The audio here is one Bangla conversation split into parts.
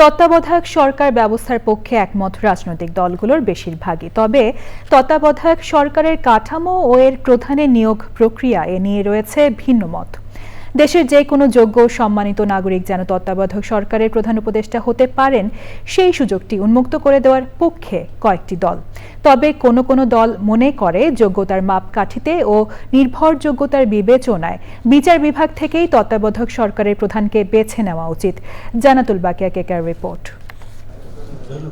তত্ত্বাবধায়ক সরকার ব্যবস্থার পক্ষে একমত রাজনৈতিক দলগুলোর বেশিরভাগই। তবে তত্ত্বাবধায়ক সরকারের কাঠামো ও এর প্রধানের নিয়োগ প্রক্রিয়া এ নিয়ে রয়েছে ভিন্ন মত। দেশের যে কোনো যোগ্য সম্মানিত নাগরিক যেন তত্ত্বাবধায়ক সরকারের প্রধান উপদেষ্টা হতে পারেন, সেই সুযোগটি উন্মুক্ত করে দেওয়ার পক্ষে কয়েকটি দল। তবে কোনো কোনো দল মনে করে যোগ্যতার মাপকাঠিতে ও নির্ভরযোগ্যতার বিবেচনায় বিচার বিভাগ থেকেই তত্ত্বাবধায়ক সরকারের প্রধানকে বেছে নেওয়া উচিত। জানাতুল বাকিয়া কেকার রিপোর্ট।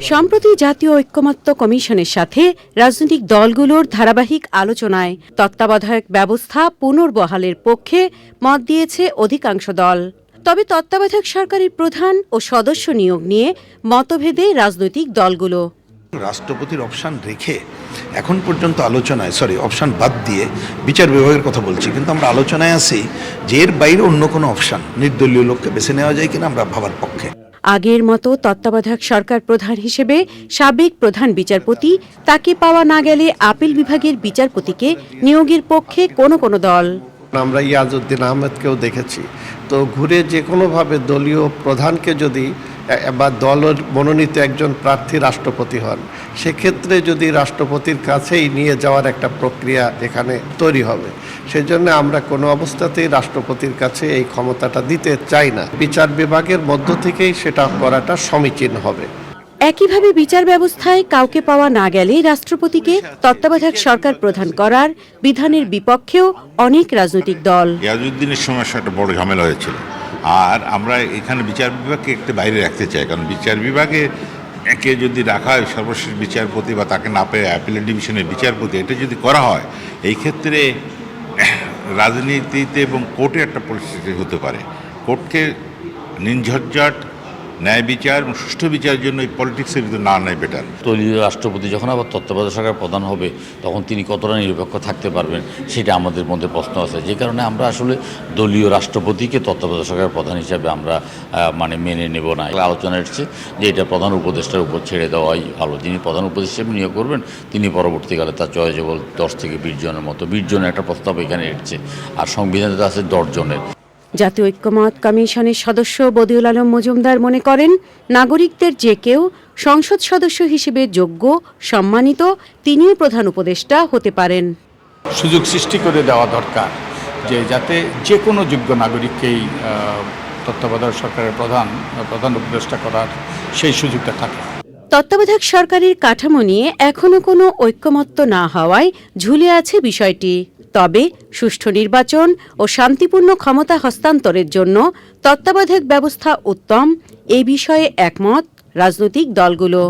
সম্প্রতি জাতীয় ঐক্যমত্য কমিশনের সাথে রাজনৈতিক দলগুলোর ধারাবাহিক আলোচনায় তত্ত্বাবধায়ক ব্যবস্থা পুনর্বহালের পক্ষে মত দিয়েছে অধিকাংশ দল। তবে তত্ত্বাবধায়ক সরকারের প্রধান ও সদস্য নিয়োগ নিয়ে মতভেদে রাজনৈতিক দলগুলো রাষ্ট্রপতির অপশান রেখে এখন পর্যন্ত আলোচনায় সরি অপশান বাদ দিয়ে বিচার বিভাগের কথা বলছি কিন্তু আমরা আলোচনায় আছি যে এর বাইরে অন্য কোনো অপশান নির্দলীয় লোককে বেছে নেওয়া যায় কিনা আমরা ভাবার পক্ষে। আগের মতো তত্ত্বাবধায়ক সরকার প্রধান হিসেবে সাবেক প্রধান বিচারপতি তাকে পাওয়া না গেলে আপিল বিভাগের বিচারপতিকে নিয়োগের পক্ষে কোনো কোনো দল। আমরা ইয়াজউদ্দিন আহমেদকেও দেখেছি। তো ঘুরে যে কোনোভাবে দলীয় প্রধানকে যদি বা দলের মনোনীত একজন প্রার্থী রাষ্ট্রপতি হন সেক্ষেত্রে যদি রাষ্ট্রপতির কাছেই নিয়ে যাওয়ার একটা প্রক্রিয়া এখানে তৈরি হবে সেজন্য আমরা কোনো অবস্থাতেই রাষ্ট্রপতির কাছে এই ক্ষমতাটা দিতে চাই না। বিচার বিভাগের মধ্য থেকেই সেটা করাটা সমীচীন হবে। একইভাবে বিচার ব্যবস্থায় কাউকে পাওয়া না গেলে রাষ্ট্রপতিকে তত্ত্বাবধায়ক সরকার প্রধান করার বিধানের বিপক্ষেও অনেক রাজনৈতিক দল। ইয়াজউদ্দিনের সমস্যা একটা বড় ঝামেলা হয়েছিল। আর আমরা এখানে বিচার বিভাগকে একটু বাইরে রাখতে চাই, কারণ বিচার বিভাগে একে যদি রাখা হয়, সর্বশেষ বিচারপতি বা তাকে না পেয়ে অ্যাপিলেট ডিভিশনের বিচারপতি, এটা যদি করা হয়, এই ক্ষেত্রে রাজনীতিতে এবং কোর্টে একটা পরিস্থিতি হতে পারে। কোর্টকে নির্ঝঞ্ঝাট ন্যায় বিচার সুষ্ঠু বিচারের জন্য এই পলিটিক্সের ভিতরে না নেয় বেটার দলীয় রাষ্ট্রপতি যখন আবার তত্ত্বাবধায়ক সরকার প্রধান হবে, তখন তিনি কতটা নিরপেক্ষ থাকতে পারবেন সেটা আমাদের মধ্যে প্রশ্ন আছে। যে কারণে আমরা আসলে দলীয় রাষ্ট্রপতিকে তত্ত্বাবধায়ক সরকার প্রধান হিসাবে আমরা মানে মেনে নেব না। আলোচনা এসছে যে এটা প্রধান উপদেষ্টার উপর ছেড়ে দেওয়াই ভালো। যিনি প্রধান উপদেষ্টা হিসেবে নিয়োগ করবেন, তিনি পরবর্তীকালে তার চয়েজেবল দশ থেকে বিশ জনের মতো, বিশ জনের একটা প্রস্তাব এখানে এসছে। আর সংবিধানে তো আছে দশ জনের। জাতীয় ঐক্যমত কমিশনের সদস্য বদিউল আলম মজুমদার মনে করেন নাগরিকদের যে কেউ সংসদ সদস্য হিসেবে যোগ্য সম্মানিত তিনিও প্রধান উপদেষ্টা হতে পারেন। সুযোগ সৃষ্টি করে দেওয়া দরকার যে যাতে যে কোনো যোগ্য নাগরিককেই তত্ত্বাবধায়ক সরকারের প্রধান প্রধান উপদেষ্টা করার সেই সুযোগটা থাকে। তত্ত্বাবধায়ক সরকারের কাঠামো নিয়ে এখনও কোনো ঐক্যমত্য না হওয়ায় ঝুলে আছে বিষয়টি। তবে সুষ্ঠু নির্বাচন ও শান্তিপূর্ণ ক্ষমতা হস্তান্তরের জন্য তত্ত্বাবধায়ক ব্যবস্থা উত্তম। এই বিষয়ে একমত রাজনৈতিক দলগুলো।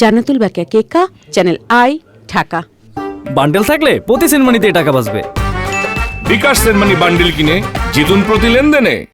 Jannatul Bakia Keka Channel I Dhaka. Bundle থাকলে প্রতি সেনমানিতে টাকা বাঁচবে। বিকাশ সেনমানি বান্ডেল কিনে জিতুন প্রতি লেনদেনে।